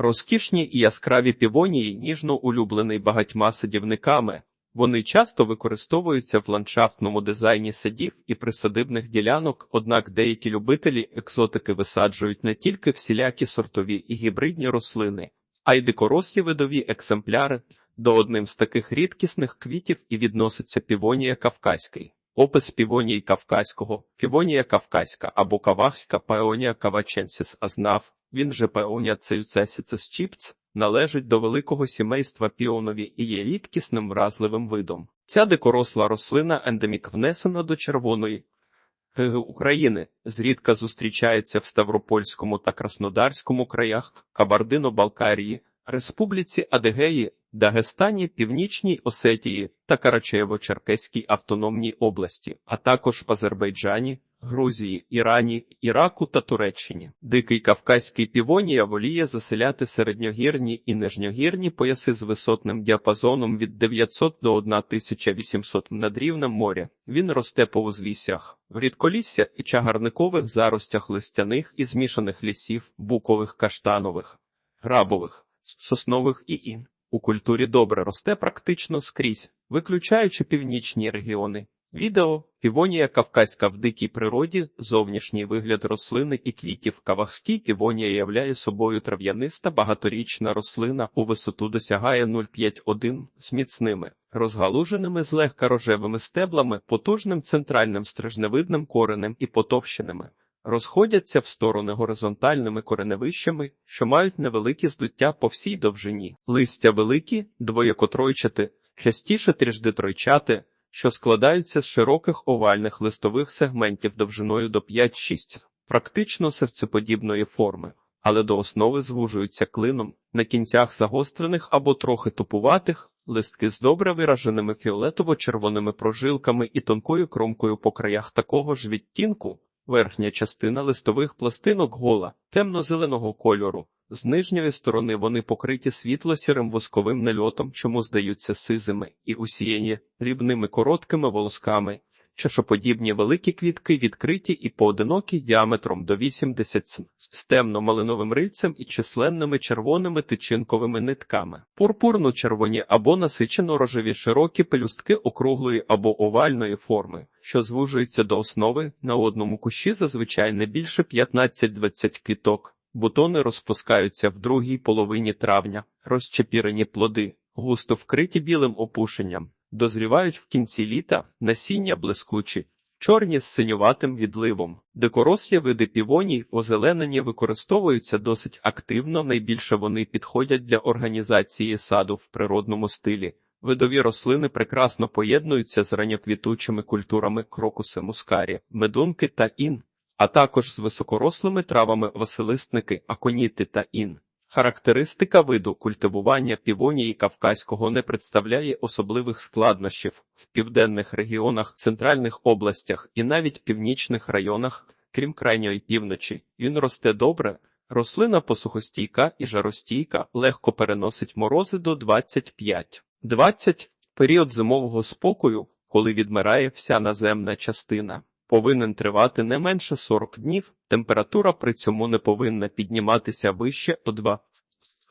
Розкішні і яскраві півонії ніжно улюблений багатьма садівниками. Вони часто використовуються в ландшафтному дизайні садів і присадибних ділянок, однак деякі любителі екзотики висаджують не тільки всілякі сортові і гібридні рослини, а й дикорослі видові екземпляри. До одним з таких рідкісних квітів і відноситься півонія кавказький. Опис півонії кавказького, півонія кавказька або кавахська пеонія каваченсіс азнав, він же пеонія цеюцесіцис чіпц, належить до великого сімейства піонові і є рідкісним вразливим видом. Ця дикоросла рослина ендемік внесена до червоної України, зрідка зустрічається в Ставропольському та Краснодарському краях, Кабардино-Балкарії, Республіці Адегеї, Дагестані, Північній Осетії та Карачаєво-Черкеській автономній області, а також в Азербайджані, Грузії, Ірані, Іраку та Туреччині. Дикий кавказький півонія воліє заселяти середньогірні і нижньогірні пояси з висотним діапазоном від 900 до 1800 над рівнем моря. Він росте по узліссях, в рідколісся і чагарникових заростях листяних і змішаних лісів, букових, каштанових, грабових, соснових і ін. У культурі добре росте практично скрізь, виключаючи північні регіони. Відео півонія кавказька в дикій природі, зовнішній вигляд рослини і квітів. Кавахській півонія являє собою трав'яниста багаторічна рослина у висоту досягає 0,5-1 з міцними, розгалуженими злегка рожевими стеблами, потужним центральним стрижневидним коренем і потовщеними. Розходяться в сторони горизонтальними кореневищами, що мають невеликі здуття по всій довжині. Листя великі, двоєкотройчати, частіше трижди тройчати, що складаються з широких овальних листових сегментів довжиною до 5-6, практично серцеподібної форми, але до основи звужуються клином, на кінцях загострених або трохи тупуватих, листки з добре вираженими фіолетово-червоними прожилками і тонкою кромкою по краях такого ж відтінку. Верхня частина листових пластинок гола, темно-зеленого кольору. З нижньої сторони вони покриті світло-сірим восковим нальотом, чому здаються сизими, і усіяні дрібними короткими волосками. Чашоподібні великі квітки відкриті і поодинокі діаметром до 80 см, з темно-малиновим рильцем і численними червоними тичинковими нитками. Пурпурно-червоні або насичено-рожеві широкі пелюстки округлої або овальної форми, що звужуються до основи на одному кущі зазвичай не більше 15-20 квіток. Бутони розпускаються в другій половині травня, розчепірені плоди, густо вкриті білим опушенням, дозрівають в кінці літа, насіння блискучі, чорні з синюватим відливом. Дикорослі види півоній озеленені використовуються досить активно, найбільше вони підходять для організації саду в природному стилі. Видові рослини прекрасно поєднуються з ранньоквітучими культурами крокуси мускарі, медунки та ін а також з високорослими травами василистники, аконіти та ін. Характеристика виду культивування півонії кавказького не представляє особливих складнощів в південних регіонах, центральних областях і навіть північних районах, крім крайньої півночі. Він росте добре. Рослина посухостійка і жаростійка, легко переносить морози до 25-20, період зимового спокою, коли відмирає вся наземна частина повинен тривати не менше 40 днів, температура при цьому не повинна підніматися вище о 2.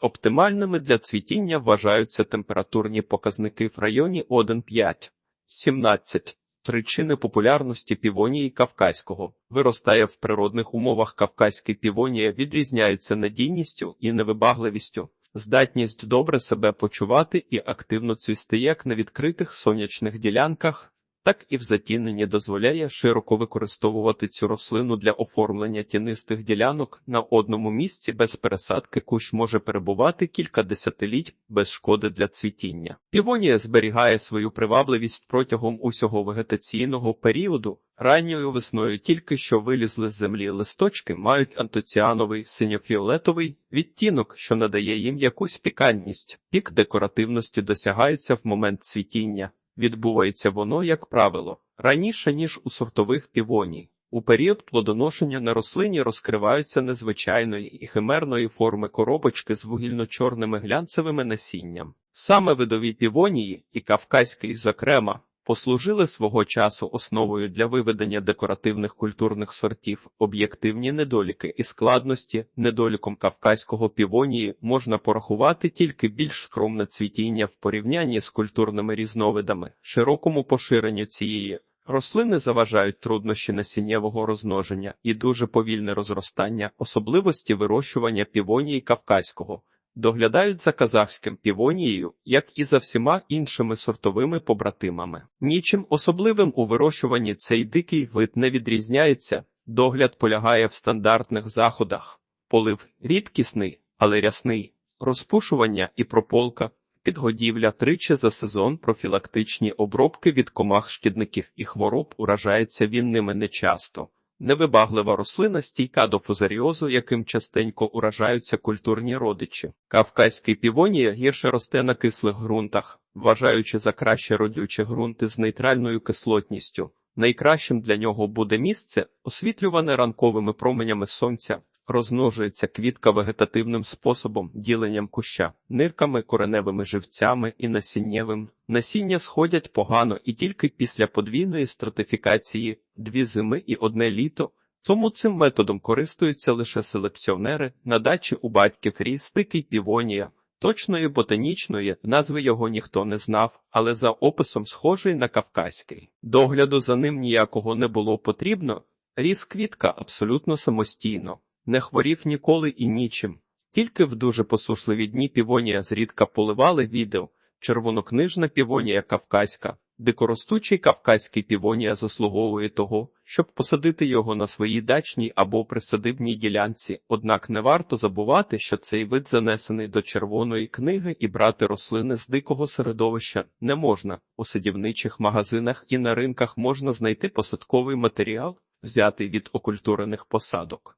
Оптимальними для цвітіння вважаються температурні показники в районі 1,5. 17. Причини популярності півонії кавказького виростає в природних умовах кавказький півонія відрізняється надійністю і невибагливістю, здатність добре себе почувати і активно цвісти як на відкритих сонячних ділянках, так і в затіненні дозволяє широко використовувати цю рослину для оформлення тінистих ділянок на одному місці без пересадки кущ може перебувати кілька десятиліть без шкоди для цвітіння. Півонія зберігає свою привабливість протягом усього вегетаційного періоду. Ранньою весною тільки що вилізли з землі листочки мають антоціановий синьофіолетовий відтінок, що надає їм якусь пікантність. Пік декоративності досягається в момент цвітіння. Відбувається воно, як правило, раніше, ніж у сортових півоній. У період плодоношення на рослині розкриваються незвичайної і химерної форми коробочки з вугільно-чорними глянцевими насінням. Саме видові півонії, і кавказький, зокрема, послужили свого часу основою для виведення декоративних культурних сортів. Об'єктивні недоліки і складності недоліком кавказького півонії можна порахувати тільки більш скромне цвітіння в порівнянні з культурними різновидами, широкому поширенню цієї. Рослини заважають труднощі насіннєвого розмноження і дуже повільне розростання, особливості вирощування півонії кавказького. Доглядають за казахським півонією, як і за всіма іншими сортовими побратимами. Нічим особливим у вирощуванні цей дикий вид не відрізняється. Догляд полягає в стандартних заходах: полив рідкісний, але рясний, розпушування і прополка, підгодівля тричі за сезон, профілактичні обробки від комах шкідників і хвороб уражається він ними нечасто. Невибаглива рослина стійка до фузаріозу, яким частенько уражаються культурні родичі. Кавказький півонія гірше росте на кислих ґрунтах, вважаючи за краще родючі ґрунти з нейтральною кислотністю. Найкращим для нього буде місце, освітлюване ранковими променями сонця, розмножується квітка вегетативним способом, діленням куща, нирками, кореневими живцями і насіннєвим. Насіння сходять погано і тільки після подвійної стратифікації, дві зими і одне літо. Тому цим методом користуються лише селекціонери на дачі у батьків ріс дикий півонія. Точної ботанічної назви його ніхто не знав, але за описом схожий на кавказький. Догляду за ним ніякого не було потрібно. Ріс квітка абсолютно самостійно, не хворів ніколи і нічим. Тільки в дуже посушливі дні півонія зрідка поливали відео, червонокнижна півонія кавказька. Дикоростучий кавказький півонія заслуговує того, щоб посадити його на своїй дачній або присадибній ділянці, однак не варто забувати, що цей вид занесений до червоної книги і брати рослини з дикого середовища не можна. У садівничих магазинах і на ринках можна знайти посадковий матеріал, взятий від окультурених посадок.